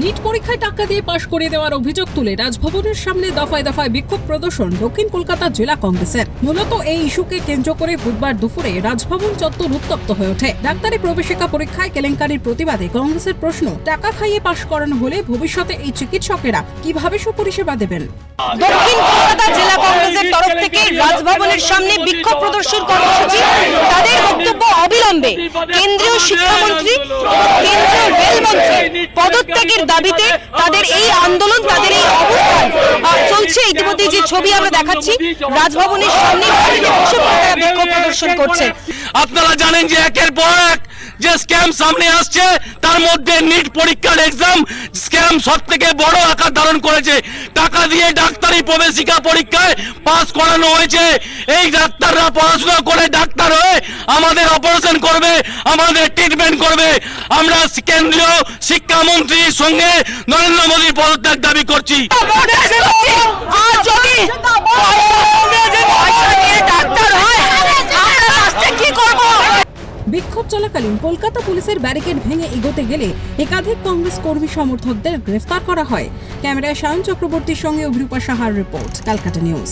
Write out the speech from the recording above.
NEET পরীক্ষায় টাকা দিয়ে পাশ করিয়ে দেওয়ার অভিযোগ তুলে রাজভবনের সামনে দফায় দফায় বিক্ষোভ প্রদর্শন দক্ষিণ কলকাতা জেলা কংগ্রেসের। মূলত এই ইস্যুকে কেন্দ্র করে বুধবার দুপুরে রাজভবন চত্বর উত্তপ্ত হয়ে ওঠে। ডাক্তারি প্রবেশিকা পরীক্ষায় কেলেঙ্কারির প্রতিবাদে কংগ্রেসের প্রশ্ন, টাকা খাইয়ে পাশ করানো হলে ভবিষ্যতে এই চিকিৎসকেরা কীভাবে সুপরিষেবা দেবেন? দক্ষিণ কলকাতা জেলা কংগ্রেসের তরফ থেকে রাজভবনের সামনে বিক্ষোভ প্রদর্শন কর্মসূচি, তাদের বক্তব্য অবিলম্বে। কেন্দ্রীয় শিক্ষামন্ত্রী কেন্দ্রীয় রেলমন্ত্রী পদত্যাগের দাবিতে তাদের এই আন্দোলন, তাদের এই অবস্থান চলছে। ইতিমধ্যে যে ছবি আমরা দেখাচ্ছি, রাজভবনের সামনে বিক্ষোভ প্রদর্শন করছে। আপনারা জানেন যে একের পর এক যে স্ক্যাম সামনে আসছে, তার মধ্যে নিট পরীক্ষার এক্সাম স্ক্যাম সব থেকে বড় আকার ধারণ করেছে। টাকা দিয়ে ডাক্তারি প্রবেশিকা পরীক্ষায় পাস করানো হয়েছে। এই ডাক্তাররা পড়াশোনা করে ডাক্তার হয়ে আমাদের অপারেশন করবে, আমাদের ট্রিটমেন্ট করবে। আমরা কেন্দ্রীয় শিক্ষামন্ত্রীর সঙ্গে নরেন্দ্র মোদীর পদত্যাগ দাবি করছি আর যদি পয়সা দিয়ে ডাক্তার হয় আমরা রাস্তায় কি করব বিক্ষোভ চলাকালীন কলকাতা পুলিশের ব্যারিকেড ভেঙে এগোতে গেলে একাধিক কংগ্রেস কর্মী সমর্থকদের গ্রেফতার করা হয়। ক্যামেরায় সায়ন চক্রবর্তীর সঙ্গে অভিরূপা সাহার রিপোর্ট, ক্যালকাটা নিউজ।